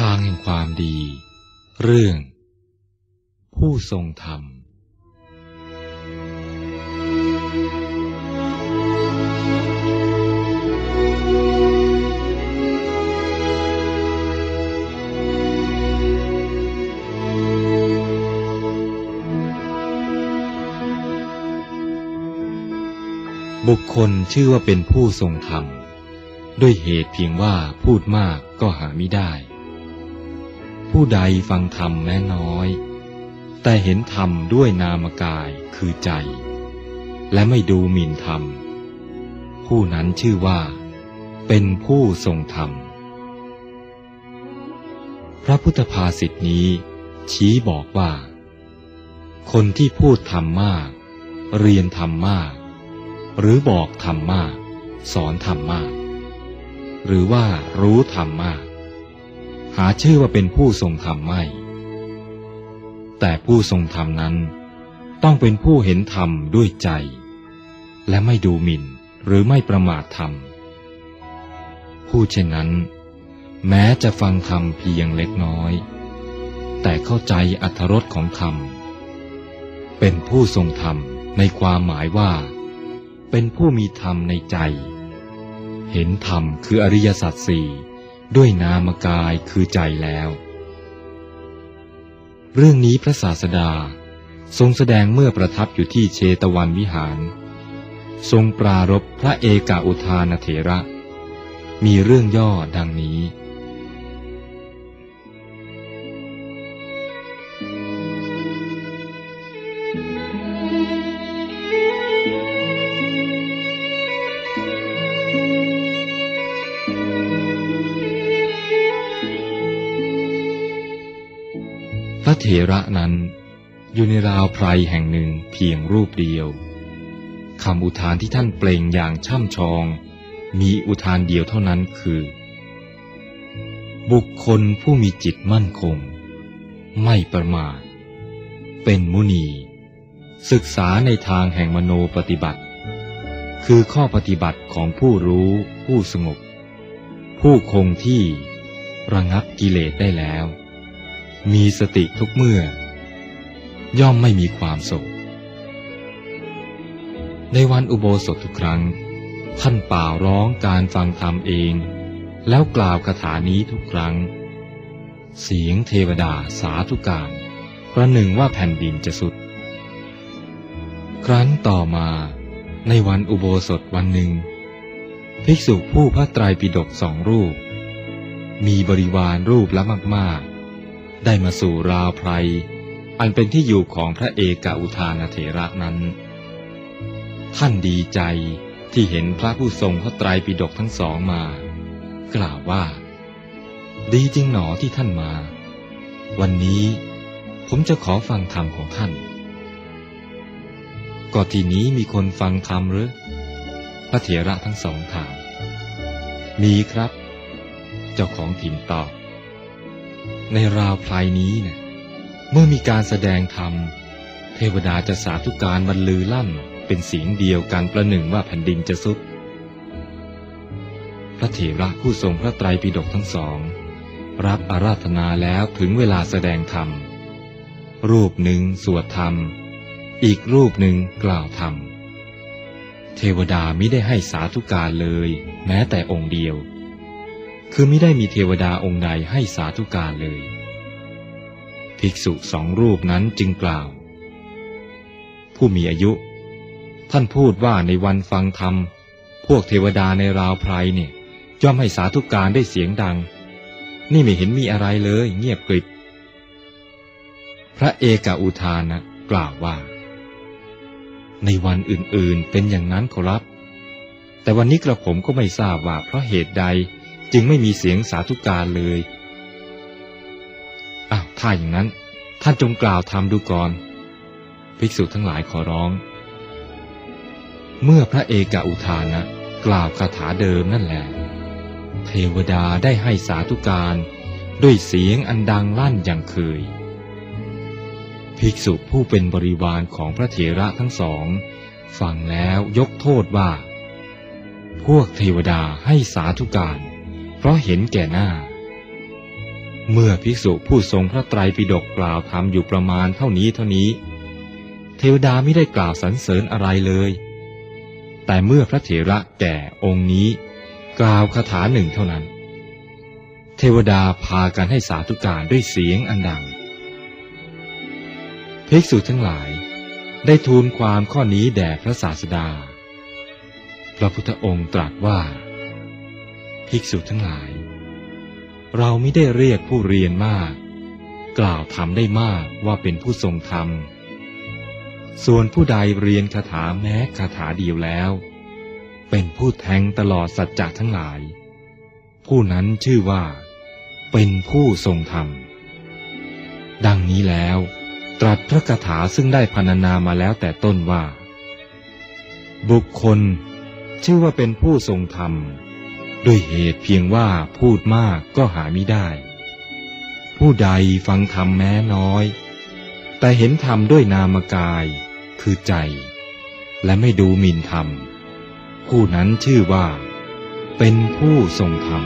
ทางแห่งความดี เรื่อง ผู้ทรงธรรม บุคคลชื่อว่าเป็นผู้ทรงธรรม ด้วยเหตุเพียงว่าพูดมากก็หาไม่ได้ ผู้ใดฟังธรรมแม้น้อย แต่เห็นธรรมด้วยนามกายคือใจ และไม่ดูหมิ่นธรรม ผู้นั้นชื่อว่า เป็นผู้ทรงธรรม พระพุทธภาษิตนี้ ชี้บอกว่า คนที่พูดธรรมมาก เรียนธรรมมาก หรือบอกธรรมมาก สอนธรรมมาก หรือว่ารู้ธรรมมาก หาชื่อว่าเป็นผู้ทรงธรรมไม่ แต่ผู้ทรงธรรมนั้น ต้องเป็นผู้เห็นธรรมด้วยใจ และไม่ดูหมิ่นหรือไม่ประมาทธรรม ผู้เช่นนั้น แม้จะฟังธรรมเพียงเล็กน้อย แต่เข้าใจอัธรสของธรรม เป็นผู้ทรงธรรมในความหมายว่า เป็นผู้มีธรรมในใจ เห็นธรรมคืออริยสัจสี่ ด้วยนามกายคือใจแล้ว เรื่องนี้พระศาสดาทรงแสดงเมื่อประทับอยู่ที่เชตวันวิหาร ทรงปรารบพระเอกาอุทานเถระ มีเรื่องย่อดังนี้ ระเถระนั้น อยู่ในราวไพรแห่งหนึ่งเพียงรูปเดียวคำอุทานที่ท่านเปล่งอย่างช่ำชอง มีอุทานเดียวเท่านั้นคือ บุคคลผู้มีจิตมั่นคง ไม่ประมาท เป็นมุนี ศึกษาในทางแห่งมโนปฏิบัติ คือข้อปฏิบัติของผู้รู้ผู้สงบ ผู้คงที่ระงับกิเลสได้แล้ว มีสติทุกเมื่อ ย่อมไม่มีความโศก ในวันอุโบสถทุกครั้ง ท่านป่าร้องการฟังธรรมเอง แล้วกล่าวคาถานี้ทุกครั้ง เสียงเทวดาสาธุการประหนึ่งว่าแผ่นดินจะสุด ครั้นต่อมาในวันอุโบสถวันหนึ่ง ภิกษุผู้พระไตรปิฎกสองรูป มีบริวารรูปละมากๆ ได้มาสู่ราวไพรอันเป็นที่อยู่ของพระเอกอุทานเถระนั้น ท่านดีใจที่เห็นพระผู้ทรงพระไตรปิฎกทั้งสองมา กล่าวว่า ดีจริงหนอที่ท่านมา วันนี้ผมจะขอฟังธรรมของท่าน ก็ทีนี้มีคนฟังธรรมหรือ พระเถระทั้งสองถาม มีครับ เจ้าของถิ่นตอบ ในราวพลายนี้เนะ่ยเมื่อมีการแสดงธรรม เทวดาจะสาธุการบรรลือลั่น เป็นเสียงเดียวกันประหนึ่งว่าแผ่นดินจะสุด พระเถระผู้ทรงพระไตรปิฎกทั้งสอง รับอาราธนาแล้วถึงเวลาแสดงธรรม รูปหนึ่งสวดธรรม อีกรูปหนึ่งกล่าวธรรม เทวดาไม่ได้ให้สาธุการเลย แม้แต่องค์เดียว คือไม่ได้มีเทวดาองค์ใดให้สาธุการเลย ภิกษุสองรูปนั้นจึงกล่าว ผู้มีอายุ ท่านพูดว่าในวันฟังธรรม พวกเทวดาในราวไพรเนี่ยย่อมให้สาธุการได้เสียงดัง นี่ไม่เห็นมีอะไรเลย เงียบกริบ พระเอกอุทานะกล่าวว่า ในวันอื่นๆเป็นอย่างนั้นขอรับ แต่วันนี้กระผมก็ไม่ทราบว่าเพราะเหตุใด จึงไม่มีเสียงสาธุการเลยอ้าวถ้าอย่างนั้น ท่านจงกล่าวทำดูก่อน ภิกษุทั้งหลายขอร้อง เมื่อพระเอกอุทานะ กล่าวคาถาเดิมนั่นแหละ เทวดาได้ให้สาธุการด้วยเสียงอันดังลั่นอย่างเคย ภิกษุผู้เป็นบริวารของพระเถระทั้งสอง ฟังแล้วยกโทษว่า พวกเทวดาให้สาธุการ เพราะเห็นแก่หน้า เมื่อภิกษุผู้ทรงพระไตรปิฎกกล่าวธรรมอยู่ประมาณเท่านี้เท่านี้ เทวดาไม่ได้กล่าวสรรเสริญอะไรเลย แต่เมื่อพระเถระแก่องค์นี้ กล่าวคาถาหนึ่งเท่านั้น เทวดาพากันให้สาธุการด้วยเสียงอันดังภิกษุทั้งหลายได้ทูลความข้อนี้แด่พระศาสดา พระพุทธองค์ตรัสว่า ภิกษุทั้งหลาย เราไม่ได้เรียกผู้เรียนมาก กล่าวธรรมได้มากว่าเป็นผู้ทรงธรรม ส่วนผู้ใดเรียนคาถาแม้คาถาเดียวแล้ว เป็นผู้แทงตลอดสัจจะทั้งหลาย ผู้นั้นชื่อว่า เป็นผู้ทรงธรรม ดังนี้แล้ว ตรัสพระคาถาซึ่งได้พรรณนามาแล้วแต่ต้นว่า บุคคลชื่อว่าเป็นผู้ทรงธรรม ด้วยเหตุเพียงว่าพูดมากก็หาไม่ได้ ผู้ใดฟังธรรมแม้น้อย แต่เห็นธรรมด้วยนามกาย คือใจ และไม่ดูหมิ่นธรรม ผู้นั้นชื่อว่า เป็นผู้ทรงธรรม